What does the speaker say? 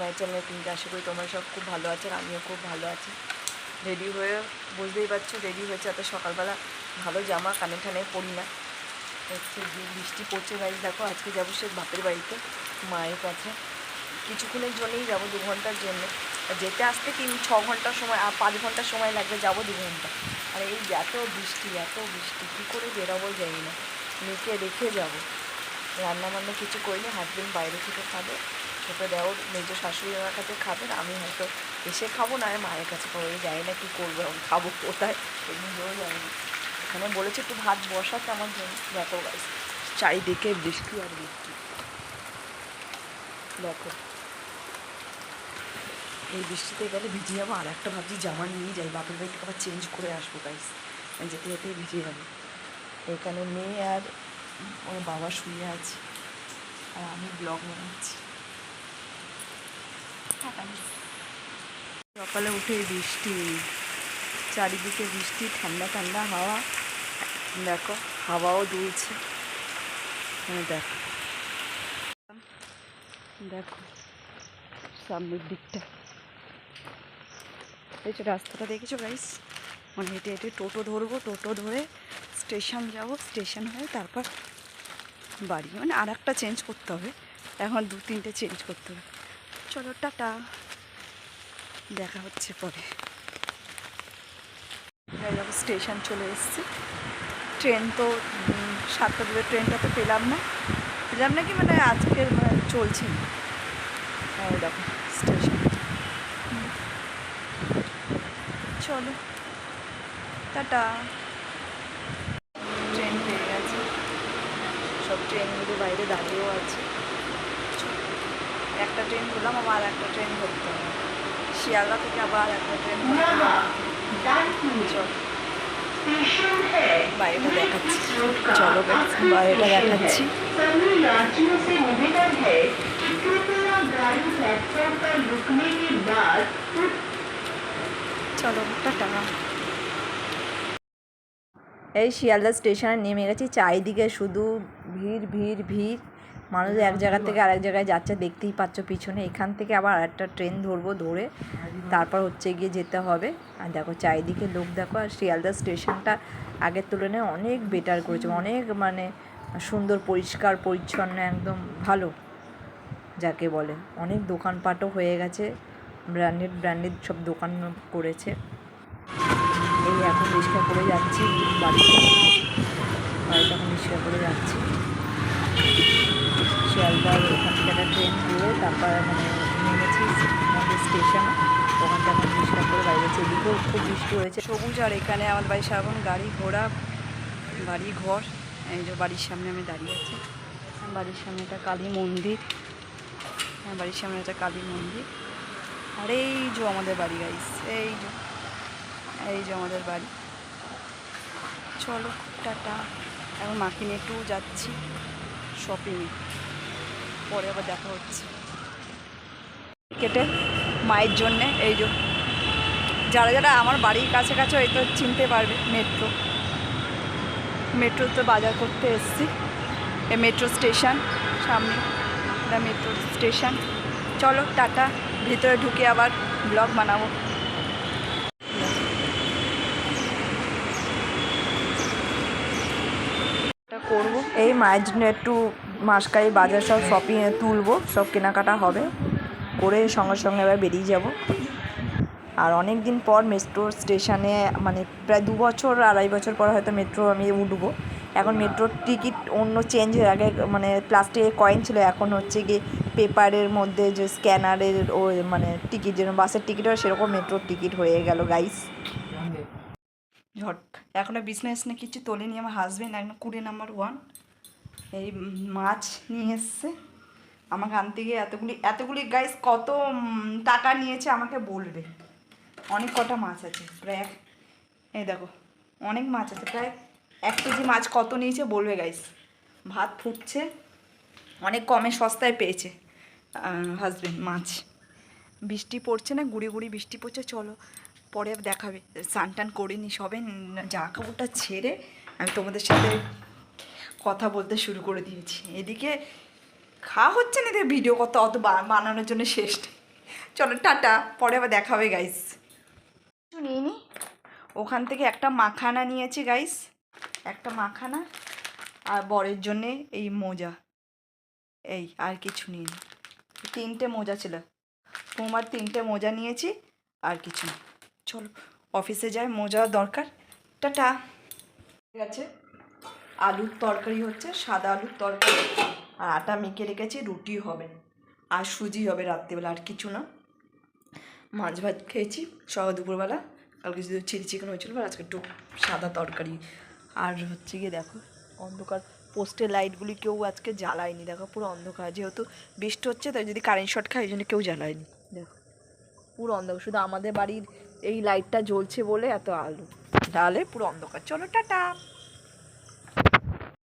My channel কিন্তু আশা করি তোমরা সব খুব ভালো আছো আমিও খুব ভালো আছি। রেডি হয়ে বুঝতেই পারছ রেডি হয়েছে এত সকালবেলা। ভালো জামা, কানে ঠানে পরি না। হচ্ছে যে বৃষ্টি পড়ছে গাড়ি দেখো আজকে যাব সে বাপের বাড়িতে, মায়ের কাছে। কিছুক্ষণের জন্যই যাব দু ঘণ্টার জন্য। যেতে আসতে তিন, ছ ঘণ্টার সময়, আর পাঁচ ঘণ্টার সময় লাগবে, যাব দু ঘণ্টা। আর এই এত বৃষ্টি এত বৃষ্টি, কী করে বেরোবো যাই না। মেয়েকে রেখে যাব। রান্না বান্না কিছু করিনি হাজবেন্ড বাইরে থেকে খাবে। ছোটো দেওর মেজো শাশুড়ি আমার কাছে খাবেন আমি হয়তো এসে খাব, না আর মায়ের কাছে খাব জানি না কী করব, আমি খাব কোথায় নিজেও জানি। এখানে বলেছে একটু ভাত বসাতে আমার জন্য, দেখো চারিদিকে বৃষ্টি আর বৃষ্টি। দেখো। এই বৃষ্টিতে গেলে ভিজে যাব আর একটা ভাবছি, জামা নিয়ে যাই, বাপের বাড়ি থেকে আবার চেঞ্জ করে আসব গাইস যেতে যেতেই ভিজে যাব। এখানে মেয়ে আর ওর বাবা শুয়ে আছে, আর আমি ব্লগ বানাচ্ছি। সকালে উঠে বৃষ্টি, চারিদিকে বৃষ্টি, ঠান্ডা ঠান্ডা হাওয়া। দেখো, হাওয়াও দুলছে। হ্যাঁ দেখো। দেখো, সামনের দিকটা। এই যে রাস্তাটা দেখেছ গাইস মানে হেঁটে হেঁটে টোটো ধরবো, টোটো ধরে স্টেশন যাব, স্টেশন হয়ে তারপর বাড়ি। মানে আর একটা চেঞ্জ করতে হবে। এখন দু তিনটে চেঞ্জ করতে হবে। চলো, টাটা। দেখা হচ্ছে পরে। স্টেশন চলে এসেছি। ট্রেন তো সাতটা দূরের ট্রেনটা তো পেলাম না। পেলাম না কি মানে আজকের মানে চলছে না। দেখো, স্টেশন। চলো, টাটা। ট্রেন পেয়ে গেছে। সব ট্রেনগুলো বাইরে দাঁড়িয়েও আছে। একটা ট্রেন ধরলাম, আবার একটা ট্রেন ধরতে হবে। শিয়ালদা থেকে আবার একটা ট্রেন দেখাচ্ছি। চলো বাইরেটা দেখাচ্ছি। চলো, টাটা। এই শিয়ালদা স্টেশনে নেমে গেছি, চারিদিকে শুধু ভিড় ভিড় ভিড়। মানুষ এক জায়গা থেকে আরেক জায়গায় যাচ্ছে, দেখতেই পাচ্ছ পিছনে। এখান থেকে আবার একটা ট্রেন ধরবো ধরে। তারপর হচ্ছে গিয়ে যেতে হবে। আর দেখো চারিদিকে লোক দেখো, আর শিয়ালদা স্টেশনটা আগের তুলনায় অনেক বেটার করেছে। অনেক মানে সুন্দর, পরিষ্কার, পরিচ্ছন্ন, একদম ভালো, যাকে বলে। অনেক দোকানপাটও হয়ে গেছে। ব্র্যান্ডেড ব্র্যান্ডেড সব দোকান করেছে। এই এখন রিক্সা করে যাচ্ছি, বাড়িতে। বাড়িতে এখন রিক্সা করে যাচ্ছি। শিয়ালদার ওখান ট্রেন ধরে তারপর মানে নেমেছি আমাদের স্টেশনে ওখান থেকে করে বাড়ি যাচ্ছি এদিকেও খুব বৃষ্টি হয়েছে। সবুজ আর এখানে আমাদের বাড়ির সারাক্ষণ গাড়ি ঘোড়া, বাড়ি ঘর। এই যে বাড়ির সামনে আমি দাঁড়িয়ে আছি। বাড়ির সামনে একটা কালী মন্দির। আমার বাড়ির সামনে একটা কালী মন্দির। আর এই যে আমাদের বাড়ি গাইস এই যে এই যে আমাদের বাড়ি। চলো, টাটা। এখন মাকে নিয়ে একটু যাচ্ছি শপিংয়ে পরে আবার দেখা হচ্ছে। কেটে মায়ের জন্যে, এই যে। যারা যারা আমার বাড়ির কাছে কাছে এই তো চিনতে পারবে মেট্রো মেট্রোতে বাজার করতে এসেছি। মেট্রো স্টেশন সামনে মেট্রো স্টেশন চলো, টাটা। ভিতরে ঢুকে আবার ব্লগ বানাবো এটা করব এই মায়ের জন্য একটু মাসকারি বাজার সব শপিং তুলবো, সব কেনাকাটা হবে, করে সঙ্গে সঙ্গে এবার বেরিয়ে যাব। আর অনেক দিন পর মেট্রো স্টেশনে মানে প্রায় দু বছর, আড়াই বছর পর হয়তো মেট্রো আমি উঠবো। এখন মেট্রোর টিকিট অন্য চেঞ্জ হয়ে, আগে মানে প্লাস্টিকের কয়েন ছিল, এখন হচ্ছে গিয়ে পেপারের মধ্যে যে স্ক্যানারের ও মানে টিকিট যেরকম, বাসের টিকিট হয় সেরকম মেট্রোর টিকিট হয়ে গেল গাইস ঝট। এখনও বিজনেস না কিছু তোলেনি, আমার হাজবেন্ড একদম কুড়ি নাম্বার ওয়ান এই মাছ নিয়ে এসছে। আমাকে আনতে গিয়ে এতগুলি এতগুলি গাইস কত টাকা নিয়েছে আমাকে বলবে। অনেক কটা মাছ আছে, প্রায় এক, এই দেখো, অনেক মাছ আছে, প্রায় এক কেজি মাছ কত নিয়েছে বলবে গাইস ভাত ফুটছে, অনেক কমে সস্তায় পেয়েছে হাজবেন্ড মাছ। বৃষ্টি পড়ছে না, গুড়ি গুড়ি বৃষ্টি পড়ছে, চলো পরে দেখাবে। স্নান টান করে নি সবে জামা কাপড়টা ছেড়ে আমি তোমাদের সাথে কথা বলতে শুরু করে দিয়েছি। এদিকে খাওয়া হচ্ছে না ভিডিও কত, অত বানানোর জন্য শেষ নেই। চলো, টাটা, পরে আবার দেখা হবে গাইস কিছু নিয়ে নি ওখান থেকে একটা মাখানা নিয়েছি গাইস একটা মাখানা আর বরের জন্যে এই মোজা। এই, আর কিছু নিয়ে তিনটে মোজা ছিল। তোমার তিনটে মোজা নিয়েছি, আর কিছু চলো, অফিসে যাই, মোজা দরকার। টাটা। ঠিক আছে? আলুর তরকারি হচ্ছে, সাদা আলুর তরকারি। আর আটা মেখে রেখেছি, রুটি হবে। আর সুজি হবে রাত্রিবেলা, আর কিছু না। মাছ ভাত খেয়েছি, সকাল দুপুরবেলা। কালকে শুধু চিলি চিকেন হয়েছিল আর আজকে একটু সাদা তরকারি। আর হচ্ছে গিয়ে দেখো, অন্ধকার। পোস্টের লাইটগুলি কেউ আজকে জ্বালায়নি। দেখো, পুরো অন্ধকার। যেহেতু বৃষ্টি হচ্ছে, তাই যদি কারেন্ট শর্ট খায় ওই জন্য কেউ জ্বালায়নি। দেখো, পুরো অন্ধকার। শুধু আমাদের বাড়ির এই লাইটটা জ্বলছে বলে এত আলো। তাহলে পুরো অন্ধকার। চলো, টাটা!